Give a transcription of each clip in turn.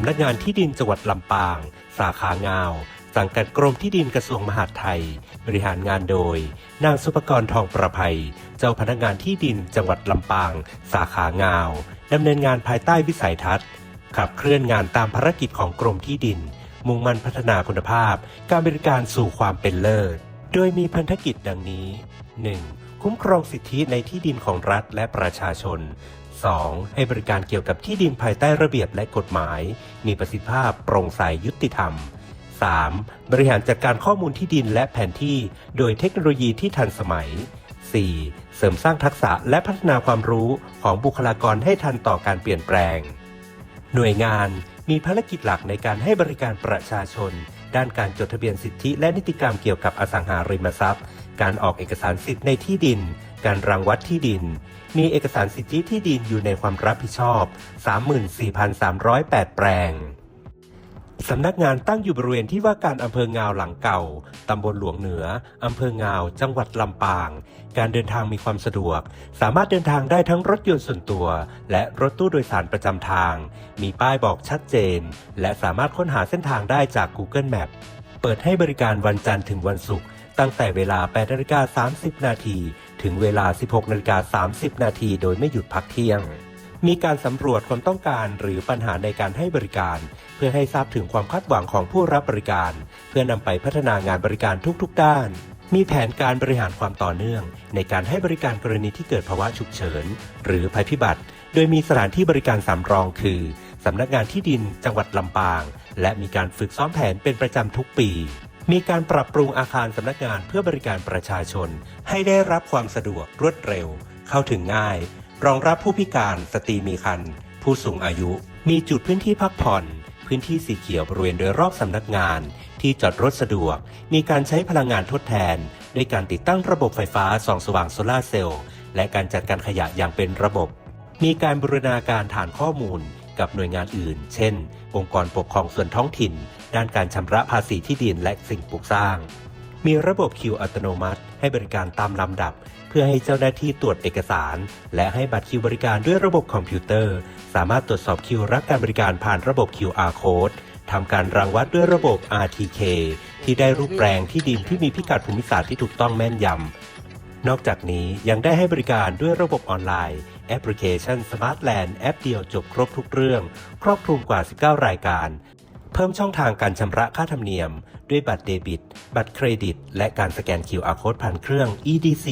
ำนักงานที่ดินจังหวัดลำปาง สาขางาว สังกัดกรมที่ดินกระทรวงมหาดไทย บริหารงานโดย นางสุภกรทองประภัย เจ้าพนักงานที่ดินจังหวัดลำปาง สาขางาวดำเนินงานภายใต้วิสัยทัศน์ ขับเคลื่อนงานตามภารกิจของกรมที่ดิน มุ่งมั่นพัฒนาคุณภาพ การบริการสู่ความเป็นเลิศ โดยมีพันธกิจดังนี้ 1. คุ้มครองสิทธิในที่ดินของรัฐและประชาชน 2. ให้บริการเกี่ยวกับที่ดินภายใต้ระเบียบและกฎหมาย มีประสิทธิภาพโปร่งใสยุติธรรม 3. บริหารจัดการข้อมูลที่ดินและแผนที่ โดยเทคโนโลยีที่ทันสมัย 4. เสริมสร้างทักษะและพัฒนาความรู้ของบุคลากรให้ทันต่อการเปลี่ยนแปลง หน่วยงานมีภารกิจหลักในการให้บริการประชาชน ด้านการจดทะเบียนสิทธิและนิติกรรมเกี่ยวกับอสังหาริมทรัพย์ การออกเอกสารสิทธิ์ในที่ดิน การรังวัดที่ดิน มีเอกสารสิทธิที่ดินอยู่ในความรับผิดชอบ 34,308 แปลง สำนักงานตั้งอยู่บริเวณที่ว่าการอำเภองาวหลังเก่า ตำบลหลวงเหนือ อำเภองาว จังหวัดลำปาง การเดินทางมีความสะดวก สามารถเดินทางได้ทั้งรถยนต์ส่วนตัว และรถตู้โดยสารประจำทาง มีป้ายบอกชัดเจน และสามารถค้นหาเส้นทางได้จาก Google Map เปิดให้บริการวันจันทร์ถึงวันศุกร์ตั้งแต่เวลา8นาฬิกา30 นาที ถึงเวลา 16นาฬิกา30 นาที โดยไม่หยุดพักเที่ยง มีการสำรวจความต้องการหรือปัญหาในการให้บริการ เพื่อให้ทราบถึงความคาดหวังของผู้รับบริการ เพื่อนำไปพัฒนางานบริการทุกๆ ด้าน มีแผนการบริหารความต่อเนื่อง ในการให้บริการกรณีที่เกิดภาวะฉุกเฉิน หรือภัยพิบัติ โดยมีสถานที่บริการสำรองคือสำนักงานที่ดินจังหวัดลำปาง และมีการฝึกซ้อมแผนเป็นประจำทุกปีมีการปรับปรุงอาคารสำนักงานเพื่อบริการประชาชน ให้ได้รับความสะดวกรวดเร็ว เข้าถึงง่าย รองรับผู้พิการสตรีมีครรภ์ผู้สูงอายุ มีจุดพื้นที่พักผ่อน พื้นที่สีเขียวบริเวณโดยรอบสำนักงาน ที่จอดรถสะดวก มีการใช้พลังงานทดแทน ด้วยการติดตั้งระบบไฟฟ้าส่องสว่างโซลาเซลล์และการจัดการขยะอย่างเป็นระบบ มีการบูรณาการฐานข้อมูลกับหน่วยงานอื่น เช่น องค์กรปกครองส่วนท้องถิ่น ด้านการชำระภาษีที่ดินและสิ่งปลูกสร้าง มีระบบคิวอัตโนมัติ ให้บริการตามลำดับ เพื่อให้เจ้าหน้าที่ตรวจเอกสาร และให้บัตรคิวบริการด้วยระบบคอมพิวเตอร์ สามารถตรวจสอบคิวรับการบริการผ่านระบบ QR code ทำการรังวัดด้วยระบบ RTK ที่ได้รูปแปลงที่ดินที่มีพิกัดภูมิศาสตร์ที่ถูกต้องแม่นยำ นอกจากนี้ยังได้ให้บริการด้วยระบบออนไลน์ แอปพลิเคชัน Smartland แอปเดียวจบครบทุกเรื่อง ครอบคลุมกว่า 19 รายการ เพิ่มช่องทางการชำระค่าธรรมเนียม ด้วยบัตรเดบิต บัตรเครดิต และการสแกน QR Code ผ่านเครื่อง EDC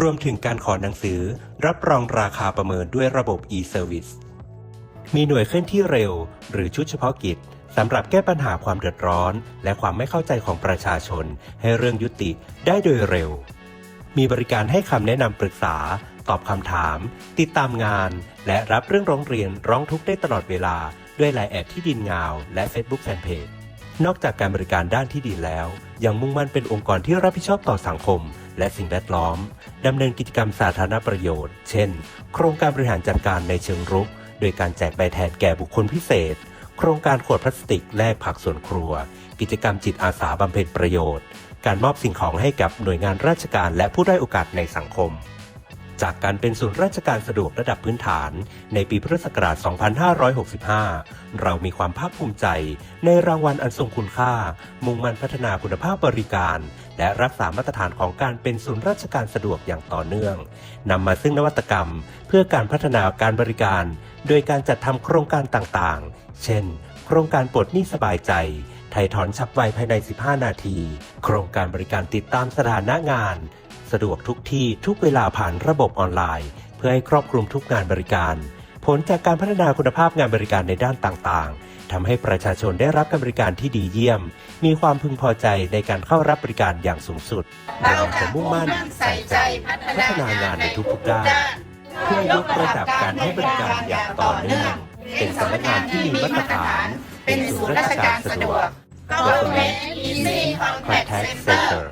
รวมถึงการขอหนังสือ รับรองราคาประเมินด้วยระบบ e-service มีหน่วยเคลื่อนที่เร็ว หรือชุดเฉพาะกิจสำหรับแก้ปัญหาความเดือดร้อน และความไม่เข้าใจของประชาชน ให้เรื่องยุติได้โดยเร็ว มีบริการให้คำแนะนำปรึกษา ตอบคำถาม ติดตามงาน และรับเรื่องร้องเรียนร้องทุกข์ได้ตลอดเวลา ด้วยไลน์แอดที่ดินงาวและ Facebook Fanpage นอกจากการบริการด้านที่ดินแล้ว ยังมุ่งมั่นเป็นองค์กรที่รับผิดชอบต่อสังคม และสิ่งแวดล้อมดำเนินกิจกรรมสาธารณประโยชน์ เช่น โครงการบริหารจัดการในเชิงรุก โดยการแจกใบแทนแก่บุคคลพิเศษ โครงการขวดพลาสติกแลกผักสวนครัว กิจกรรมจิตอาสาบำเพ็ญประโยชน์ การมอบสิ่งของให้กับหน่วยงานราชการและผู้ได้โอกาสในสังคม จากการเป็นศูนย์ราชการสะดวกระดับพื้นฐาน ในปีพุทธศักราช 2565 เรามีความภาคภูมิใจ ในรางวัลอันทรงคุณค่า มุ่งมั่นพัฒนาคุณภาพบริการ และรักษามาตรฐานของการเป็นศูนย์ราชการสะดวกอย่างต่อเนื่องนำมาซึ่งนวัตกรรม เพื่อการพัฒนาการบริการ โดยการจัดทำโครงการต่างๆ เช่น โครงการปลดหนี้สบายใจไถ่ถอนฉับไวภายใน 15 นาที โครงการบริการติดตามสถานะงาน สะดวกทุกที่ทุกเวลาผ่านระบบออนไลน์ เพื่อให้ครอบคลุมทุกงานบริการ ผลจากการพัฒนาคุณภาพงานบริการในด้านต่างๆทำให้ประชาชนได้รับการบริการที่ดีเยี่ยม มีความพึงพอใจในการเข้ารับบริการอย่างสูงสุดเราจะมุ่งมั่นใส่ใจพัฒนางานในทุกๆด้านเพื่อยกระดับการให้บริการอย่างต่อเนื่องเป็นสำนักงานที่มีมาตรฐาน เป็นศูนย์ราชการสะดวก Government Easy Contact Center